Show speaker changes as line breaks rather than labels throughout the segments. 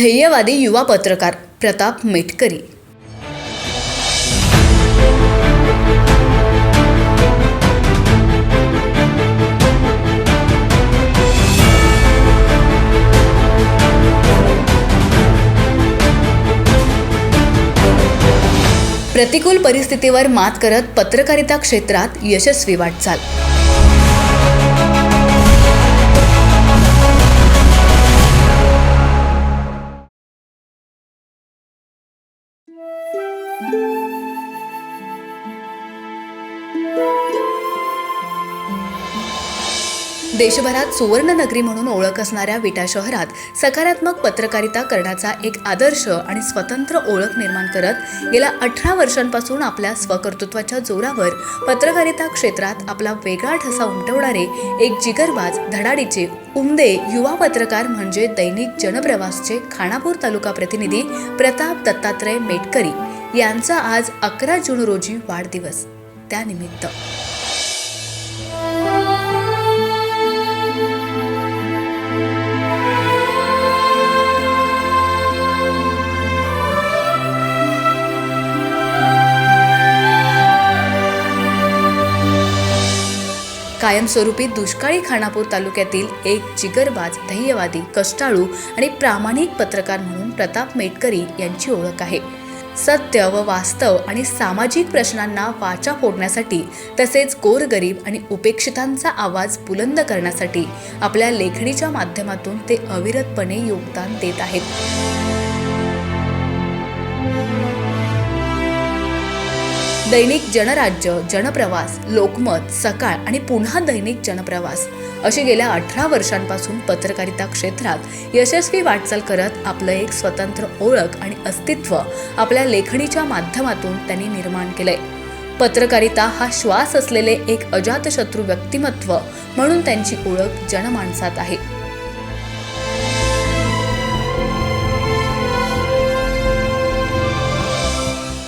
ध्येयवादी युवा पत्रकार प्रताप मेटकरी. प्रतिकूल परिस्थितीवर मात करत पत्रकारिता क्षेत्रात यशस्वी वाटचाल. देशभरात सुवर्णनगरी म्हणून ओळख असणाऱ्या विटा शहरात सकारात्मक पत्रकारिता करण्याचा एक आदर्श आणि स्वतंत्र ओळख निर्माण करत गेल्या अठरा वर्षांपासून आपल्या स्वकर्तृत्वाच्या जोरावर पत्रकारिता क्षेत्रात आपला वेगळा ठसा उमटवणारे एक जिगरबाज धडाडीचे उमदे युवा पत्रकार म्हणजे दैनिक जनप्रवासचे खानापूर तालुका प्रतिनिधी प्रताप दत्तात्रय मेटकरी. यांचा आज अकरा जून रोजी वाढदिवस. त्यानिमित्त. कायमस्वरूपी दुष्काळी खानापूर तालुक्यातील एक जिगरबाज ध्येयवादी कष्टाळू आणि प्रामाणिक पत्रकार म्हणून प्रताप मेटकरी यांची ओळख आहे. सत्य व वास्तव आणि सामाजिक प्रश्नांना वाचा फोडण्यासाठी तसेच गोरगरीब आणि उपेक्षितांचा आवाज बुलंद करण्यासाठी आपल्या लेखणीच्या माध्यमातून ते अविरतपणे योगदान देत आहेत. दैनिक जनराज्य जनप्रवास लोकमत सकाळ आणि पुन्हा दैनिक जनप्रवास अशी गेल्या अठरा वर्षांपासून पत्रकारिता क्षेत्रात यशस्वी वाटचाल करत आपलं एक स्वतंत्र ओळख आणि अस्तित्व आपल्या लेखणीच्या माध्यमातून त्यांनी निर्माण केलंय. पत्रकारिता हा श्वास असलेले एक अजातशत्रू व्यक्तिमत्व म्हणून त्यांची ओळख जनमानसात आहे.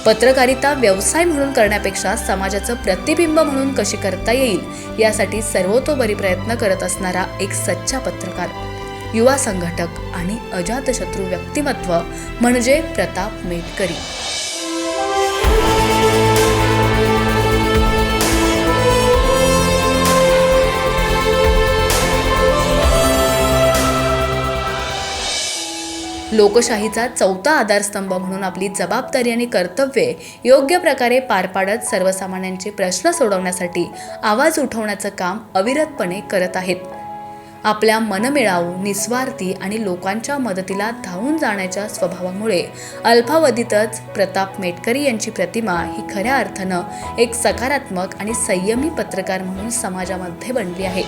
पत्रकारिता व्यवसाय म्हणून करण्यापेक्षा समाजाचं प्रतिबिंब म्हणून कशी करता येईल यासाठी सर्वतोपरी प्रयत्न करत असणारा एक सच्चा पत्रकार. युवा संघटक आणि अजातशत्रू व्यक्तिमत्व म्हणजे प्रताप मेटकरी. लोकशाहीचा चौथा आधारस्तंभ म्हणून आपली जबाबदारी आणि कर्तव्ये योग्य प्रकारे पार पाडत सर्वसामान्यांचे प्रश्न सोडवण्यासाठी आवाज उठवण्याचं काम अविरतपणे करत आहेत. आपल्या मनमिळावू निस्वार्थी आणि लोकांच्या मदतीला धावून जाण्याच्या स्वभावामुळे अल्पावधीतच प्रताप मेटकरी यांची प्रतिमा ही खऱ्या अर्थानं एक सकारात्मक आणि संयमी पत्रकार म्हणून समाजामध्ये बनली आहे.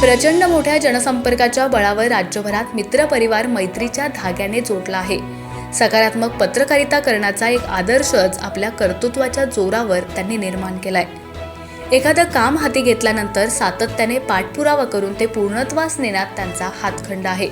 प्रचंड मोठ्या जनसंपर्काच्या बळावर राज्यभरात मित्रपरिवार मैत्रीच्या धाग्याने जोडला आहे. सकारात्मक पत्रकारिता करण्याचा एक आदर्शच आपल्या कर्तृत्वाच्या जोरावर त्यांनी निर्माण केलाय. एखादं काम हाती घेतल्यानंतर सातत्याने पाठपुरावा करून ते पूर्णत्वास नेण्यात त्यांचा हातखंड आहे.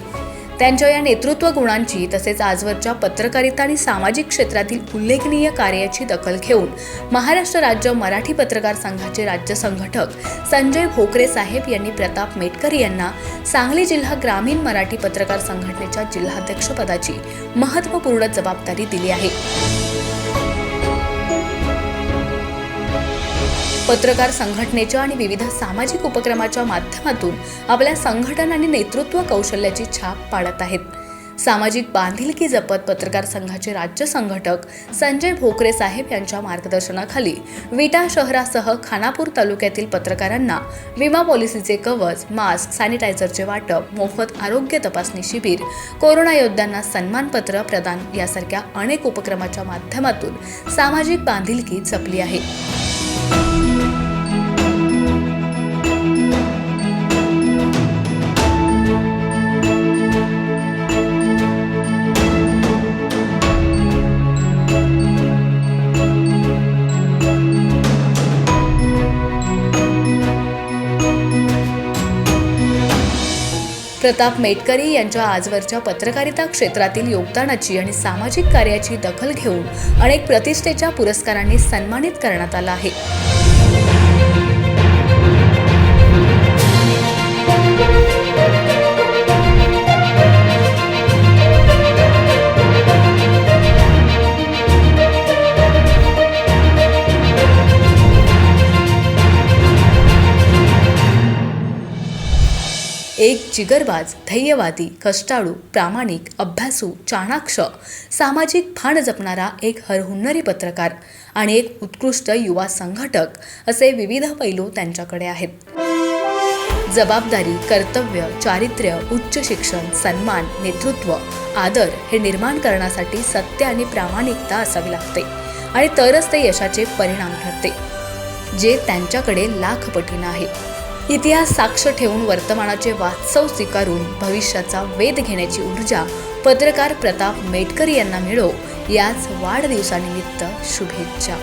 त्यांच्या या नेतृत्व गुणांची तसेच आजवरच्या पत्रकारिता आणि सामाजिक क्षेत्रातील उल्लेखनीय कार्याची दखल घेऊन महाराष्ट्र राज्य मराठी पत्रकार संघाचे राज्य संघटक संजय भोकरे साहेब यांनी प्रताप मेटकर यांना सांगली जिल्हा ग्रामीण मराठी पत्रकार संघटनेच्या जिल्हाध्यक्षपदाची महत्त्वपूर्ण जबाबदारी दिली आहे. पत्रकार संघटनेच्या आणि विविध सामाजिक उपक्रमाच्या माध्यमातून आपल्या संघटन आणि नेतृत्व कौशल्याची छाप पाडत आहेत. सामाजिक बांधिलकी जपत पत्रकार संघाचे राज्य संघटक संजय भोकरे साहेब यांच्या मार्गदर्शनाखाली विटा शहरासह खानापूर तालुक्यातील पत्रकारांना विमा पॉलिसीचे कवच मास्क सॅनिटायझरचे वाटप मोफत आरोग्य तपासणी शिबिर कोरोना योद्ध्यांना सन्मानपत्र प्रदान यासारख्या अनेक उपक्रमाच्या माध्यमातून सामाजिक बांधिलकी जपली आहे. प्रताप मेटकरी यांच्या आजवरच्या पत्रकारिता क्षेत्रातील योगदानाची आणि सामाजिक कार्याची दखल घेऊन अनेक प्रतिष्ठेच्या पुरस्कारांनी सन्मानित करण्यात आला आहे. एक जिगरबाज धैर्यवादी कष्टाळू प्रामाणिक अभ्यासू चाणाक्ष सामाजिक भान जपणारा एक हरहुन्नरी पत्रकार आणि एक उत्कृष्ट युवा संघटक असे विविध पैलू त्यांच्याकडे आहेत. जबाबदारी कर्तव्य चारित्र्य उच्च शिक्षण सन्मान नेतृत्व आदर हे निर्माण करण्यासाठी सत्य आणि प्रामाणिकता असावी लागते आणि तरच ते यशाचे परिणाम ठरते जे त्यांच्याकडे लाख पटीनं आहे. इतिहास साक्ष ठेवून वर्तमानाचे वास्तव स्वीकारून भविष्याचा वेध घेण्याची ऊर्जा पत्रकार प्रताप मेटकर यांना मिळो. याच वाढदिवसानिमित्त शुभेच्छा.